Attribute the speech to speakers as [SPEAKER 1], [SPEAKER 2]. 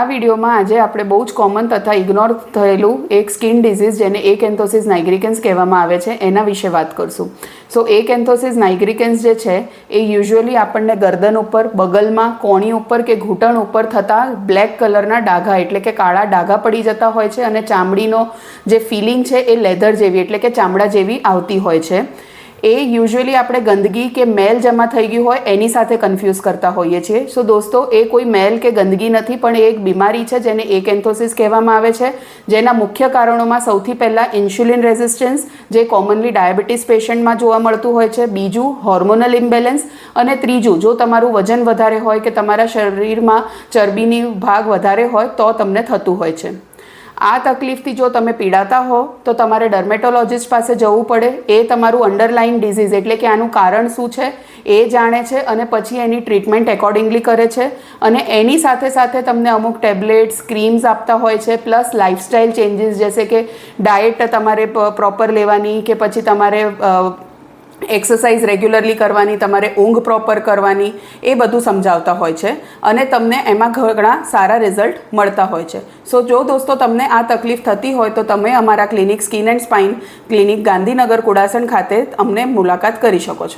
[SPEAKER 1] આ વિડીયોમાં આજે આપણે બહુ જ કોમન તથા ઇગ્નોર થયેલું એક સ્કિન ડિઝીઝ જેને એક એન્થોસિસ નાઇગ્રિકન્સ કહેવામાં આવે છે, એના વિશે વાત કરશું. સો એક એન્થોસિસ નાઇગ્રિકન્સ જે છે, એ યુઝ્યુઅલી આપણને ગરદન ઉપર, બગલમાં, કોણી ઉપર કે ઘૂંટણ ઉપર થતા બ્લેક કલરના ડાઘા એટલે કે કાળા ડાઘા પડી જતા હોય છે અને ચામડીનો જે ફિલિંગ છે એ લેધર જેવી એટલે કે ચામડા જેવી આવતી હોય છે. એ યુઝ્યુઅલી આપણે ગંદકી કે મેલ જમા થઈ ગયું હોય એની સાથે કન્ફ્યુઝ કરતા હોઈએ છીએ. સો દોસ્તો, એ કોઈ મેલ કે ગંદકી નથી, પણ એ એક બીમારી છે જેને એક એન્થોસિસ કહેવામાં આવે છે. જેના મુખ્ય કારણોમાં સૌથી પહેલાં ઇન્સ્યુલિન રેઝિસ્ટન્સ જે કોમનલી ડાયાબિટીસ પેશન્ટમાં જોવા મળતું હોય છે. બીજું હોર્મોનલ ઇમ્બેલેન્સ અને ત્રીજું, જો તમારું વજન વધારે હોય કે તમારા શરીરમાં ચરબીની ભાગ વધારે હોય, તો તમને થતું હોય છે. આ તકલીફથી જો તમે પીડાતા હો, તો તમારે ડર્મેટોલોજિસ્ટ પાસે જવું પડે. એ તમારું અંડરલાઇન ડિઝીઝ એટલે કે આનું કારણ શું છે, એ જાણે છે અને પછી એની ટ્રીટમેન્ટ એકોર્ડિંગલી કરે છે. અને એની સાથે સાથે તમને અમુક ટેબ્લેટ્સ ક્રીમ્સ આપતા હોય છે પ્લસ લાઇફસ્ટાઇલ ચેન્જીસ જેસે કે ડાયટ તમારે પ્રોપર લેવાની કે પછી તમારે એક્સરસાઇઝ રેગ્યુલરલી કરવાની, તમારે ઊંઘ પ્રોપર કરવાની, એ બધું સમજાવતા હોય છે. અને તમને એમાં ઘણા સારા રિઝલ્ટ મળતા હોય છે. સો જો દોસ્તો તમને આ તકલીફ થતી હોય, તો તમે અમારા clinic skin and spine clinic Gandhinagar, Kudasan ખાતે અમને મુલાકાત કરી શકો છો.